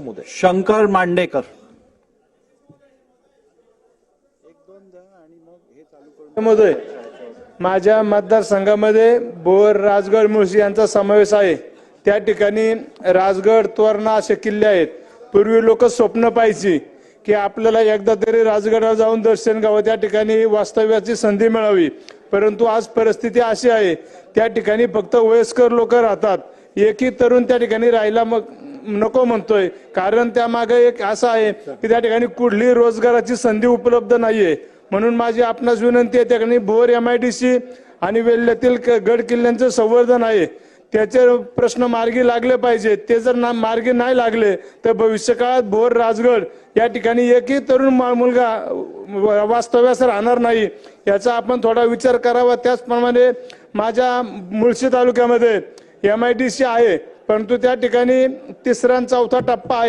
मुद्दे शंकर मांडेकर. महोदय माझ्या मतदारसंघामध्ये बोर राजगड मुळशी यांचा समावेश आहे. त्या ठिकाणी राजगड तोरणा असे किल्ले आहेत. पूर्वी लोक स्वप्न पाहायची की आपल्याला एकदा तरी राजगडावर जाऊन दर्शन घ्यावं त्या ठिकाणी वास्तव्याची संधी मिळावी. परंतु आज परिस्थिती अशी आहे त्या ठिकाणी फक्त वयस्कर लोक राहतात. एकही तरुण त्या ठिकाणी राहायला मग नको म्हणतोय. कारण त्यामागे एक असं आहे की त्या ठिकाणी कुठलीही रोजगाराची संधी उपलब्ध नाहीये. म्हणून माझी आपणास विनंती आहे त्या ठिकाणी Bhor M I D C आणि वेल्ह्यातील क- गड किल्ल्यांचं संवर्धन आहे. त्याचे प्रश्न मार्गी लागले पाहिजे ते जर ना मार्गी नाही लागले तर भविष्यकाळात भोर राजगड या ठिकाणी एकही तरुण मा- मुलगा व- वास्तव्यास राहणार नाही याचा आपण थोडा विचार करावा. त्याचप्रमाणे माझ्या मुळशी तालुक्यामध्ये एम आय डी सी आहे. परंतु त्या ठिकाणी तिसरा चौथा टप्पा आहे.